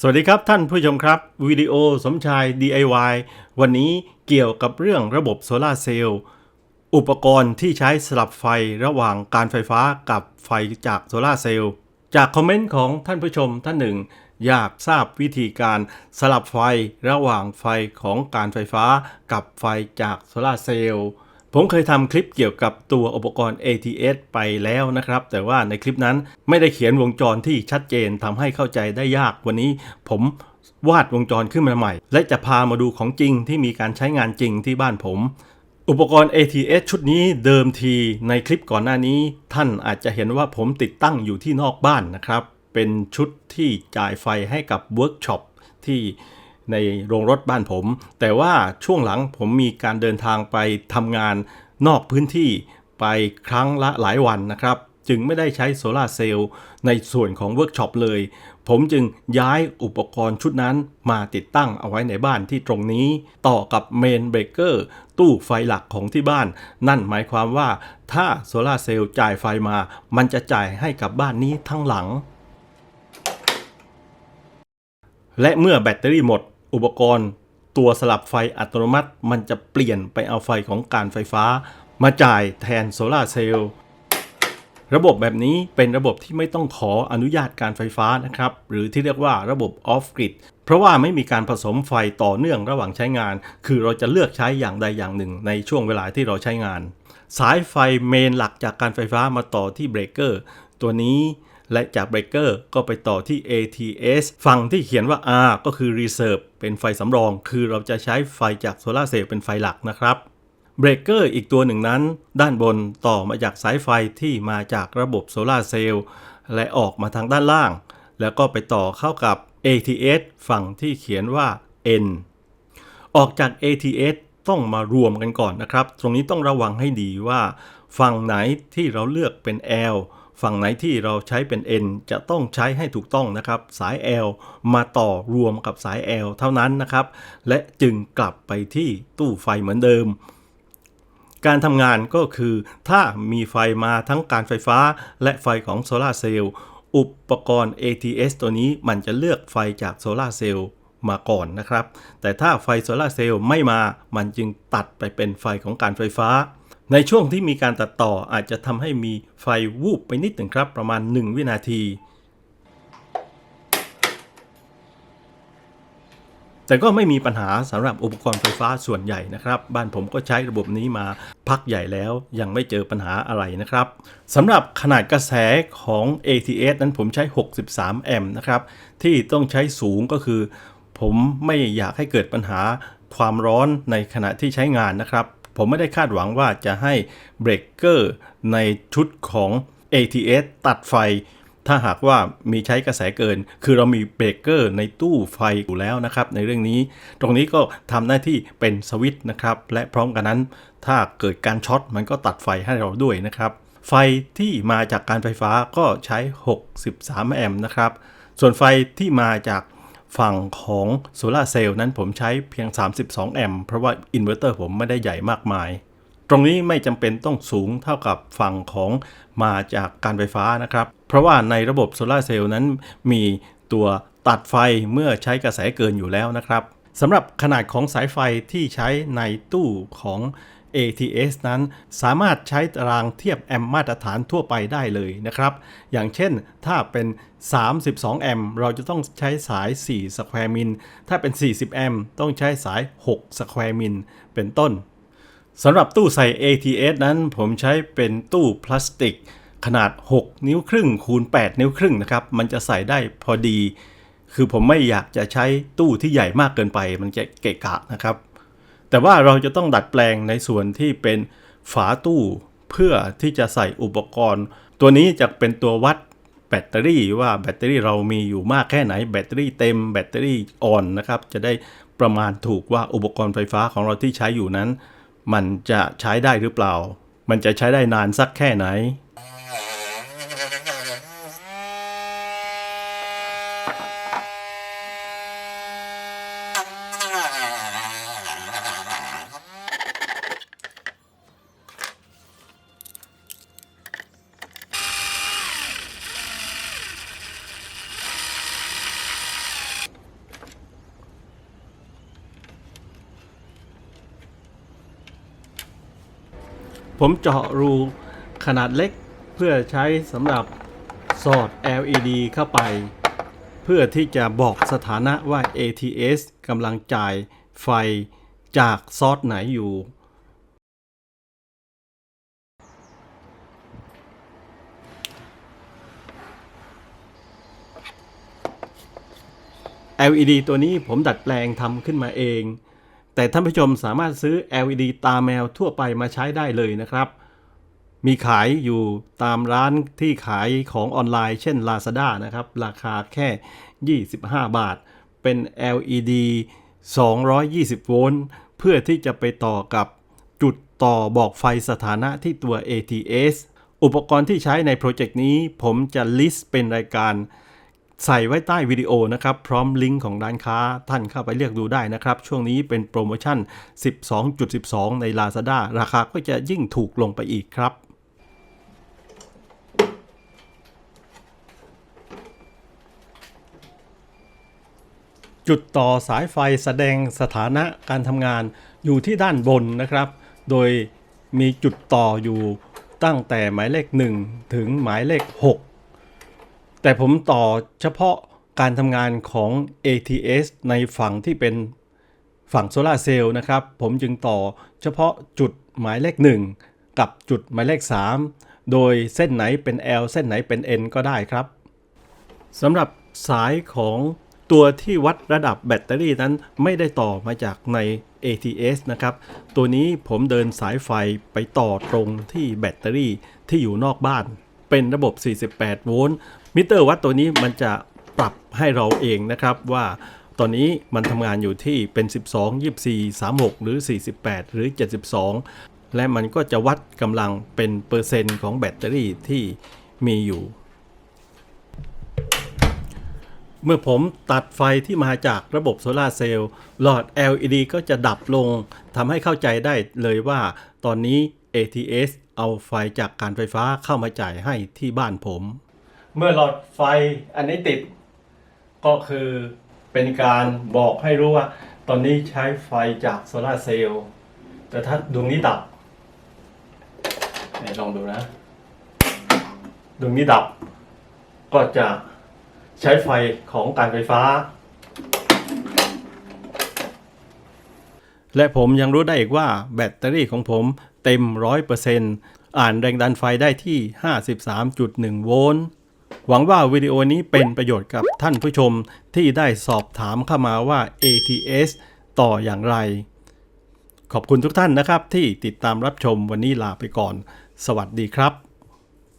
สวัสดีครับท่านผู้ชมครับ วิดีโอสมชาย DIY วันนี้เกี่ยวกับเรื่องระบบโซลาเซลล์อุปกรณ์ที่ใช้สลับไฟระหว่างการไฟฟ้ากับไฟจากโซลาเซลล์จากคอมเมนต์ของท่านผู้ชมท่านหนึ่ง อยากทราบวิธีการสลับไฟระหว่างไฟของการไฟฟ้ากับไฟจากโซลาเซลล์ ผมเคยทำคลิปเกี่ยวกับตัวอุปกรณ์ ATS ไปแล้วนะครับ แต่ว่าในคลิปนั้นไม่ได้เขียนวงจรที่ชัดเจนทำให้เข้าใจได้ยากวันนี้ ผมวาดวงจรขึ้นมาใหม่ และจะพามาดูของจริงที่มีการใช้งานจริงที่บ้านผม อุปกรณ์ ATS ชุดนี้เดิมทีในคลิปก่อนหน้านี้ ท่านอาจจะเห็นว่าผมติดตั้งอยู่ที่นอกบ้านนะครับ เป็นชุดที่จ่ายไฟให้กับเวิร์กช็อปที่ ในโรงรถบ้านผม แต่ว่าช่วงหลังผมมีการเดินทางไปทำงานนอกพื้นที่ไปครั้งละหลายวันนะครับ จึงไม่ได้ใช้โซลาเซลล์ในส่วนของเวิร์กช็อปเลย ผมจึงย้ายอุปกรณ์ชุดนั้นมาติดตั้งเอาไว้ในบ้านที่ตรงนี้ ต่อกับเมนเบรกเกอร์ตู้ไฟหลักของที่บ้าน นั่นหมายความว่าถ้าโซลาเซลล์จ่ายไฟมา มันจะจ่ายให้กับบ้านนี้ทั้งหลัง และเมื่อแบตเตอรี่หมด อุปกรณ์ตัวสลับไฟอัตโนมัติ มันจะเปลี่ยนไปเอาไฟของการไฟฟ้า มาจ่ายแทนโซลาเซลล์ระบบแบบนี้เป็นระบบที่ไม่ต้องขออนุญาตการไฟฟ้านะครับ หรือที่เรียกว่าระบบ off grid เพราะว่าไม่มีการผสมไฟต่อเนื่องระหว่างใช้งาน คือเราจะเลือกใช้อย่างใดอย่างหนึ่งในช่วงเวลาที่เราใช้งาน สายไฟเมนหลักจากการไฟฟ้ามาต่อที่เบรกเกอร์ตัวนี้ และจากเบรกเกอร์ก็ไปต่อที่ ATS ฝั่งที่เขียนว่า R ก็คือ Reserve เป็นไฟสำรอง คือเราจะใช้ไฟจากโซลาเซลล์เป็นไฟหลักนะครับเบรกเกอร์อีกตัวหนึ่งนั้น ด้านบนต่อมาจากสายไฟที่มาจากระบบโซลาเซลล์และออกมาทางด้านล่าง แล้วก็ไปต่อเข้ากับ ATS ฝั่งที่เขียนว่า N ออกจาก ATS ต้องมารวมกันก่อนนะครับ ตรงนี้ต้องระวังให้ดีว่า ฝั่งไหนที่เราเลือกเป็น L ฝั่งไหนที่เราใช้เป็น N จะต้องใช้ให้ถูกต้องนะครับ สาย L มาต่อรวมกับสาย L เท่านั้นนะครับ และจึงกลับไปที่ตู้ไฟเหมือนเดิม การทำงานก็คือ ถ้ามีไฟมาทั้งการไฟฟ้าและไฟของโซลาเซลล์อุปกรณ์ ATS ตัวนี้มันจะเลือกไฟจากโซลาเซลล์มาก่อนนะครับ แต่ถ้าไฟโซลาเซลล์ไม่มา มันจึงตัดไปเป็นไฟของการไฟฟ้า ในช่วงที่มีการตัดต่ออาจจะทำให้มีไฟวูบไปนิดหนึ่งครับ ประมาณ 1 วินาที แต่ก็ไม่มีปัญหาสำหรับอุปกรณ์ไฟฟ้าส่วนใหญ่นะครับ บ้านผมก็ใช้ระบบนี้มาพักใหญ่แล้วยังไม่เจอปัญหาอะไรนะครับสำหรับขนาดกระแสของ ATS นั้นผมใช้ 63 แอมป์นะครับ ที่ต้องใช้สูงก็คือ ผมไม่อยากให้เกิดปัญหาความร้อนในขณะที่ใช้งานนะครับ ผมไม่ได้คาดหวังว่าจะให้เบรกเกอร์ในชุดของ ATS ตัดไฟ ถ้าหากว่ามีใช้กระแสเกิน คือเรามีเบรกเกอร์ในตู้ไฟอยู่แล้วนะครับ ในเรื่องนี้ ตรงนี้ก็ทำหน้าที่เป็นสวิตช์นะครับ และพร้อมกันนั้น ถ้าเกิดการช็อตมันก็ตัดไฟให้เราด้วยนะครับ ไฟที่มาจากการไฟฟ้าก็ใช้ 63 แอมป์นะครับ ส่วนไฟที่มาจาก ฝั่งของโซลาเซลล์นั้นผมใช้เพียง 32 แอมป์เพราะว่าอินเวอร์เตอร์ผมไม่ได้ใหญ่มากมาย ตรงนี้ไม่จำเป็นต้องสูงเท่ากับฝั่งของมาจากการไฟฟ้านะครับ เพราะว่าในระบบโซลาเซลล์นั้นมีตัวตัดไฟเมื่อใช้กระแสเกินอยู่แล้วนะครับสำหรับขนาดของสายไฟที่ใช้ในตู้ของ ATS นั้นสามารถใช้ตารางเทียบแอมป์มาตรฐานทั่วไปได้เลยนะครับ อย่างเช่นถ้าเป็น 32 แอมป์เราจะต้องใช้สาย 4 สแควร์มิล ถ้าเป็น 40 แอมป์ต้องใช้สาย 6 สแควร์มิล เป็นต้นสำหรับตู้ใส่ ATS นั้นผมใช้เป็นตู้พลาสติก ขนาด 6 นิ้วครึ่งคูณ 8 นิ้วครึ่งนะครับ มันจะใส่ได้พอดี คือผมไม่อยากจะใช้ตู้ที่ใหญ่มากเกินไป มันจะเกะกะนะครับ แต่ว่าเราจะต้องดัดแปลงในส่วนที่เป็นฝาตู้เพื่อที่จะใส่อุปกรณ์ ตัวนี้จะเป็นตัววัดแบตเตอรี่ว่าแบตเตอรี่เรามีอยู่มากแค่ไหน แบตเตอรี่เต็มแบตเตอรี่อ่อนนะครับ จะได้ประมาณถูกว่าอุปกรณ์ไฟฟ้าของเราที่ใช้อยู่นั้น มันจะใช้ได้หรือเปล่า มันจะใช้ได้นานสักแค่ไหน ผมเจาะรูขนาดเล็กเพื่อใช้สำหรับสอด LED เข้าไป เพื่อที่จะบอกสถานะว่า ATS กำลังจ่ายไฟจากซอสไหนอยู่ LED ตัวนี้ผมดัดแปลงทำขึ้นมาเอง แต่ท่านผู้ชมสามารถซื้อ LED ตาแมวทั่วไปมาใช้ได้เลยนะครับ มีขายอยู่ตามร้านที่ขายของออนไลน์ เช่น Lazada นะครับ ราคาแค่ 25 บาท เป็น LED 220 โวลต์ เพื่อที่จะไปต่อกับจุดต่อบอกไฟสถานะที่ตัว ATS อุปกรณ์ที่ใช้ในโปรเจกต์นี้ผมจะลิสต์เป็นรายการ ใส่ไว้ใต้วิดีโอนะครับพร้อมลิงก์ของร้านค้าท่านเข้าไปเลือกดูได้นะครับ ช่วงนี้เป็นโปรโมชั่น 12.12 ใน Lazada ราคาก็จะยิ่งถูกลงไปอีกครับจุดต่อสายไฟแสดงสถานะการทำงานอยู่ที่ด้านบนนะครับ โดยมีจุดต่ออยู่ตั้งแต่หมายเลข 1 ถึงหมายเลข 6 แต่ผมต่อเฉพาะการทำงานของ ATS ในฝั่งที่เป็นฝั่งโซลาเซลล์นะครับ ผมจึงต่อเฉพาะจุดหมายเลข 1 กับจุดหมายเลข 3 โดยเส้นไหนเป็น L เส้นไหนเป็น N ก็ได้ครับสำหรับสายของตัวที่วัดระดับแบตเตอรี่นั้นไม่ได้ต่อมาจากใน ATS นะครับ ตัวนี้ผมเดินสายไฟไปต่อตรงที่แบตเตอรี่ที่อยู่นอกบ้าน เป็นระบบ 48 โวลต์ มิเตอร์วัดตัวนี้มันจะปรับให้เราเองนะครับว่าตอนนี้มันทำงานอยู่ที่เป็น 12 24 36 หรือ 48 หรือ 72 และมันก็จะวัดกำลังเป็นเปอร์เซ็นต์ของแบตเตอรี่ที่มีอยู่ เมื่อผมตัดไฟที่มาจากระบบโซลาเซลล์หลอด LED ก็จะดับลงทำให้เข้าใจได้เลยว่าตอนนี้ ATS เอาไฟจากการไฟฟ้าเข้ามาจ่ายให้ที่บ้านผม เมื่อหลอดไฟอันนี้ติด ก็คือเป็นการบอกให้รู้ว่า ตอนนี้ใช้ไฟจากโซลาเซลล์แต่ถ้าดวงนี้ดับลองดูนะ ดวงนี้ดับ ก็จะใช้ไฟของการไฟฟ้า และผมยังรู้ได้อีกว่าแบตเตอรี่ของผมเต็ม 100%อ่านแรงดันไฟได้ที่ 53.1 โวลต์ หวังว่าวิดีโอนี้เป็นประโยชน์กับท่านผู้ชมที่ได้สอบถามเข้ามาว่า ATS ต่ออย่างไร ขอบคุณทุกท่านนะครับที่ติดตามรับชมวันนี้ลาไปก่อน สวัสดีครับ